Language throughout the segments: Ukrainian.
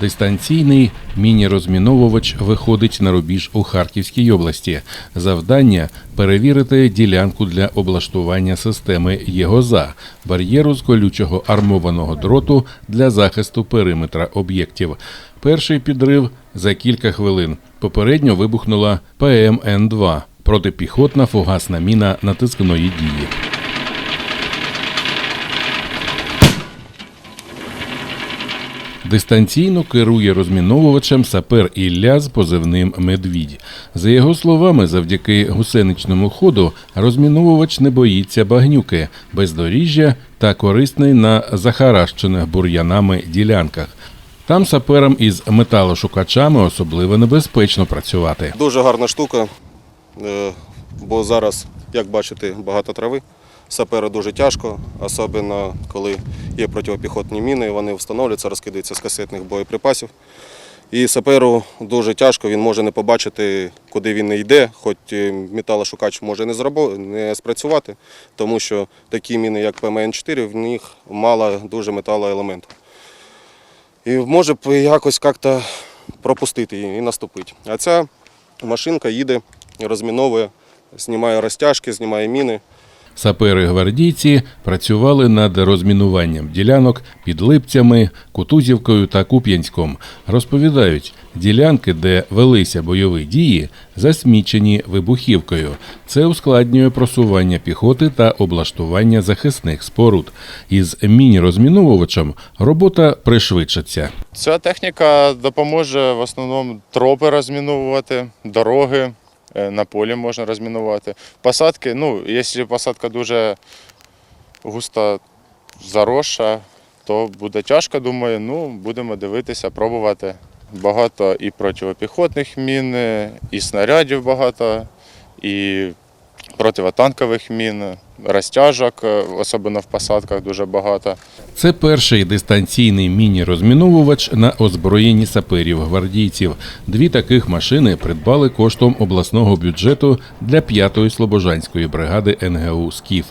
Дистанційний міні-розміновувач виходить на рубіж у Харківській області. Завдання перевірити ділянку для облаштування системи ЄГОЗА – бар'єру з колючого армованого дроту для захисту периметра об'єктів. Перший підрив за кілька хвилин. Попередньо вибухнула ПМН-2 – протипіхотна фугасна міна натискної дії. Дистанційно керує розміновувачем сапер Ілля з позивним Медвідь. За його словами, завдяки гусеничному ходу розміновувач не боїться багнюки, бездоріжжя та корисний на захаращених бур'янами ділянках. Там саперам із металошукачами особливо небезпечно працювати. Дуже гарна штука, е, бо зараз, як бачите, багато трави. Саперу дуже тяжко, особливо коли є протипіхотні міни, вони встановлюються, розкидаються з касетних боєприпасів. І саперу дуже тяжко, він може не побачити, куди він не йде, хоч металошукач може не спрацювати, тому що такі міни, як ПМН-4, в них мало дуже металоелементу. І може якось як-то пропустити її і наступити. А ця машинка їде, розміновує, знімає розтяжки, знімає міни. Сапери-гвардійці працювали над розмінуванням ділянок під Липцями, Кутузівкою та Куп'янськом. Розповідають, ділянки, де велися бойові дії, засмічені вибухівкою. Це ускладнює просування піхоти та облаштування захисних споруд. Із міні-розміновувачем робота пришвидшиться. Ця техніка допоможе в основному тропи розміновувати, дороги на полі можна розмінувати. Посадки, ну, якщо посадка дуже густа заросша, то буде тяжко, думаю. Ну, будемо дивитися, пробувати. Багато і протипіхотних мін, і снарядів багато, і противотанкових мін, розтяжок, е, особливо в посадках дуже багато. Це перший дистанційний міні-розміновувач на озброєнні саперів-гвардійців. Дві таких машини придбали коштом обласного бюджету для 5-ї слобожанської бригади НГУ «Скіф».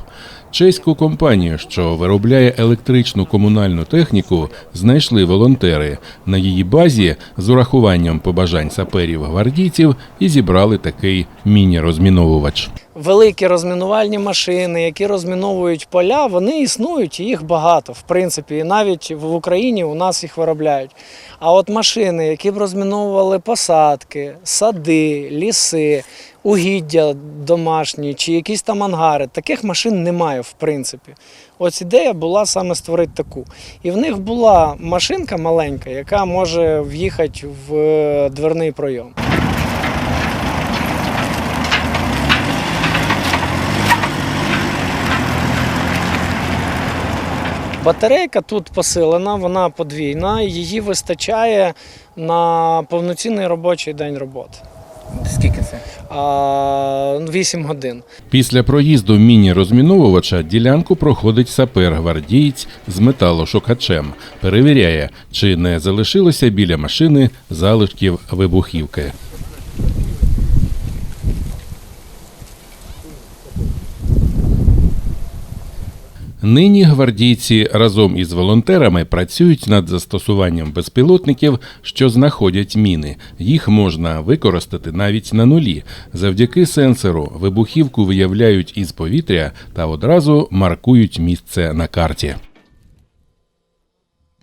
Чеську компанію, що виробляє електричну комунальну техніку, знайшли волонтери. На її базі з урахуванням побажань саперів-гвардійців і зібрали такий міні-розміновувач. Великі розмінувальні машини, які розміновують поля, вони існують, і їх багато. В принципі, і навіть в Україні у нас їх виробляють. А от машини, які б розміновували посадки, сади, ліси, угіддя домашні чи якісь там ангари, таких машин немає, в принципі. Ось ідея була саме створити таку. І в них була машинка маленька, яка може в'їхати в е, дверний пройом. Батарейка тут посилена, вона подвійна, її вистачає на повноцінний робочий день роботи. Скільки це? А, 8 годин. Після проїзду міні-розміновувача ділянку проходить сапер-гвардієць з металошукачем. Перевіряє, чи не залишилося біля машини залишків вибухівки. Нині гвардійці разом із волонтерами працюють над застосуванням безпілотників, що знаходять міни. Їх можна використати навіть на нулі. Завдяки сенсору вибухівку виявляють із повітря та одразу маркують місце на карті.